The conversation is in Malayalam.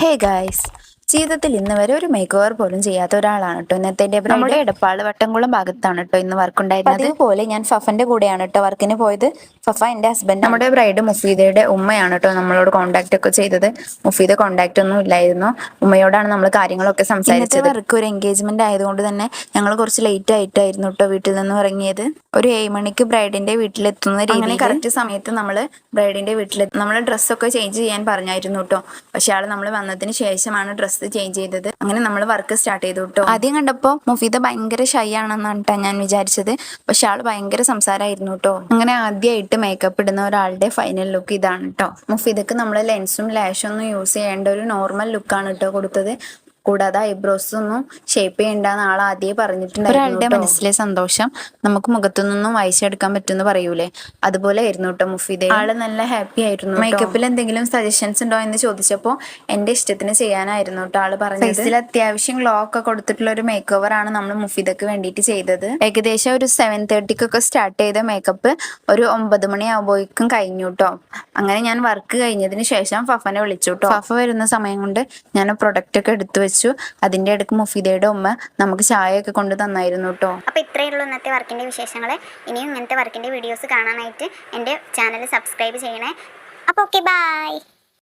Hey guys, ജീവിതത്തിൽ ഇന്ന് വരെ ഒരു മേക്ക് ഓവർ പോലും ചെയ്യാത്ത ഒരാളാണ് കേട്ടോ ഇന്നത്തെ നമ്മുടെ എടപ്പാൾ വട്ടംകുളം ഭാഗത്താണ് കേട്ടോ ഇന്ന് വർക്ക് ഉണ്ടായിരുന്നത്. അതുപോലെ ഞാൻ ഫഫന്റെ കൂടെയാണ് കേട്ടോ വർക്കിന് പോയത്. ഫഫ എന്റെ ഹസ്ബൻഡ് നമ്മുടെ ബ്രൈഡ് മുഫീദയുടെ ഉമ്മയാണ് കേട്ടോ നമ്മളോട് കോൺടാക്ട് ഒക്കെ ചെയ്തത്. മുഫീദ കോൺടാക്ട് ഒന്നും ഇല്ലായിരുന്നു. ഉമ്മയോടാണ് നമ്മൾ കാര്യങ്ങളൊക്കെ സംസാരിച്ചത്. വർക്ക് ഒരു എൻഗേജ്മെന്റ് ആയതുകൊണ്ട് തന്നെ ഞങ്ങൾ കുറച്ച് ലേറ്റ് ആയിട്ടായിരുന്നു കേട്ടോ വീട്ടിൽ നിന്ന് ഇറങ്ങിയത്. ഒരു ഏഴ് മണിക്ക് ബ്രൈഡിന്റെ വീട്ടിലെത്തുന്ന രീതി കറക്റ്റ് സമയത്ത് നമ്മൾ ബ്രൈഡിന്റെ വീട്ടിൽ നമ്മൾ ഡ്രസ്സൊക്കെ ചേഞ്ച് ചെയ്യാൻ പറഞ്ഞായിരുന്നു കേട്ടോ. പക്ഷെ ആൾ നമ്മൾ വന്നതിന് ശേഷമാണ് ഡ്രസ്സ് ചേഞ്ച് ചെയ്തത്. അങ്ങനെ നമ്മൾ വർക്ക് സ്റ്റാർട്ട് ചെയ്തു കേട്ടോ ആദ്യം കണ്ടപ്പോൾ മുഫീദ ഭയങ്കര ഷൈ ആണെന്നാണ് ട്ടോ ഞാൻ വിചാരിച്ചത്. പക്ഷെ ആൾ ഭയങ്കര സംസാരമായിരുന്നു കേട്ടോ അങ്ങനെ ആദ്യമായിട്ട് മേക്കപ്പ് ഇടുന്ന ഒരാളുടെ ഫൈനൽ ലുക്ക് ഇതാണ് കേട്ടോ മുഫീദക്ക് നമ്മൾ ലെൻസും ലാഷും ഒന്നും യൂസ് ചെയ്യേണ്ട ഒരു നോർമൽ ലുക്കാണ് കേട്ടോ കൊടുത്തത്. കൂടാതെ ഐബ്രോസ് ഒന്നും ഷേപ്പ് ചെയ്യണ്ടെന്ന് ആൾ ആദ്യം പറഞ്ഞിട്ടുണ്ടായിരുന്നു ഒരാളുടെ മനസ്സിലെ സന്തോഷം നമുക്ക് മുഖത്തു നിന്നും വായിച്ചെടുക്കാൻ പറ്റുമെന്ന് പറയൂലേ? അതുപോലെ ആയിരുന്നു കേട്ടോ മുഫീദ്. ആൾ നല്ല ഹാപ്പി ആയിരുന്നു മേക്കപ്പിൽ എന്തെങ്കിലും സജഷൻസ് ഉണ്ടോ എന്ന് ചോദിച്ചപ്പോൾ എന്റെ ഇഷ്ടത്തിന് ചെയ്യാനായിരുന്നു കേട്ടോ ആൾ പറഞ്ഞത്. ഫേസിൽ അത്യാവശ്യം ഗ്ലോ ഒക്കെ കൊടുത്തിട്ടുള്ള ഒരു മേക്ക് ഓവർ ആണ് നമ്മൾ മുഫീദക്ക് വേണ്ടിയിട്ട് ചെയ്തത്. ഏകദേശം ഒരു സെവൻ തേർട്ടിക്കൊക്കെ സ്റ്റാർട്ട് ചെയ്ത മേക്കപ്പ് ഒരു ഒമ്പത് മണി ആവുമ്പോഴേക്കും കഴിഞ്ഞു കേട്ടോ അങ്ങനെ ഞാൻ വർക്ക് കഴിഞ്ഞതിന് ശേഷം ഫഫനെ വിളിച്ചു കേട്ടോ ഫഫ വരുന്ന സമയം കൊണ്ട് ഞാൻ പ്രൊഡക്റ്റ് ഒക്കെ എടുത്തു വെച്ചു അതിന്റെ ഇടയ്ക്ക് മുഫീദയുടെ ഉമ്മ നമുക്ക് ചായ ഒക്കെ കൊണ്ട് തന്നായിരുന്നു കേട്ടോ അപ്പോൾ ഇത്രയേ ഉള്ളൂ ഇന്നത്തെ വർക്കിന്റെ വിശേഷങ്ങൾ ഇനിയും ഇങ്ങനത്തെ വർക്കിന്റെ വീഡിയോസ് കാണാനായിട്ട് എന്റെ ചാനൽ സബ്സ്ക്രൈബ് ചെയ്യണേ. അപ്പോൾ ഓക്കെ ബൈ